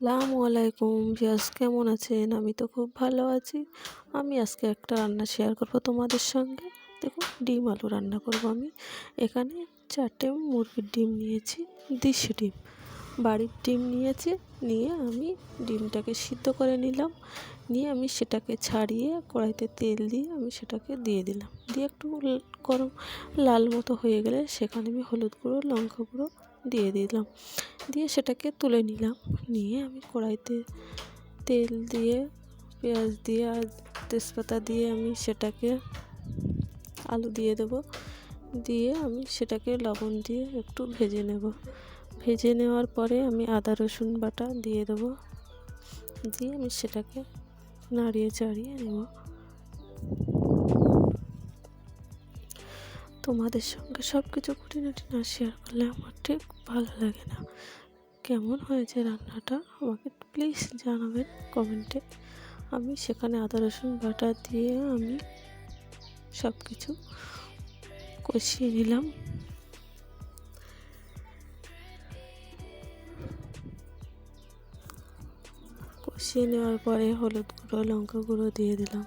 আসসালামু আলাইকুম ভিয়াস কেমন আছেন? আমি তো খুব ভালো আছি। আমি আজকে একটা রান্না শেয়ার করব তোমাদের সঙ্গে। দেখুন, ডিম আলু রান্না করব আমি। এখানে চারটে মুরগির ডিম নিয়েছি, দেশি ডিম। বাড়ির ডিম নিয়েছি, নিয়ে আমি ডিমটাকে সিদ্ধ করে নিলাম। নিয়ে আমি সেটাকে ছাড়িয়ে কড়াইতে তেল দিয়ে আমি সেটাকে দিয়ে দিলাম। দিয়ে একটু গরম, লাল মতো হয়ে গেলে সেখানে আমি হলুদ গুঁড়ো, লঙ্কা গুঁড়ো দিয়ে দিলাম। দিয়ে সেটাকে তুলে নিলাম। নিয়ে আমি কড়াইতে তেল দিয়ে, পেঁয়াজ দিয়ে আর তেজপাতা দিয়ে আমি সেটাকে আলু দিয়ে দেব। দিয়ে আমি সেটাকে লবণ দিয়ে একটু ভেজে নেব। ভেজে নেওয়ার পরে আমি আদা, রসুন বাটা দিয়ে দেবো। দিয়ে আমি সেটাকে নাড়িয়ে চাড়িয়ে নেব। তোমাদের সঙ্গে সব কিছু খুঁটিনাটি না শেয়ার করলে আমার ঠিক ভালো লাগে না। কেমন হয়েছে রান্নাটা? আমাকে প্লিজ জানাবেন কমেন্টে আমি সেখানে আদা, রসুন বাটা দিয়ে আমি সব কিছু কষিয়ে নিলাম। কষিয়ে নেওয়ার পরে হলুদ গুঁড়ো, লঙ্কা গুঁড়ো দিয়ে দিলাম।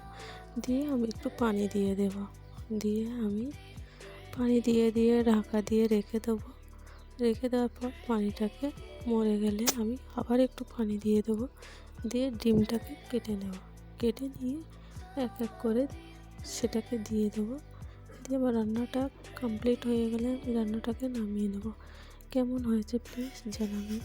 দিয়ে আমি একটু পানি দিয়ে দেব। দিয়ে আমি পানি দিয়ে দিয়ে, ঢাকা দিয়ে রেখে দেবো। রেখে দেওয়ার পর পানিটাকে মরে গেলে আমি আবার একটু পানি দিয়ে দেবো। দিয়ে ডিমটাকে কেটে নেব। কেটে নিয়ে এক এক করে সেটাকে দিয়ে দেবো। দিয়ে আমার রান্নাটা কমপ্লিট হয়ে গেলে আমি রান্নাটাকে নামিয়ে নেব। কেমন হয়েছে প্লিজ জানাবেন।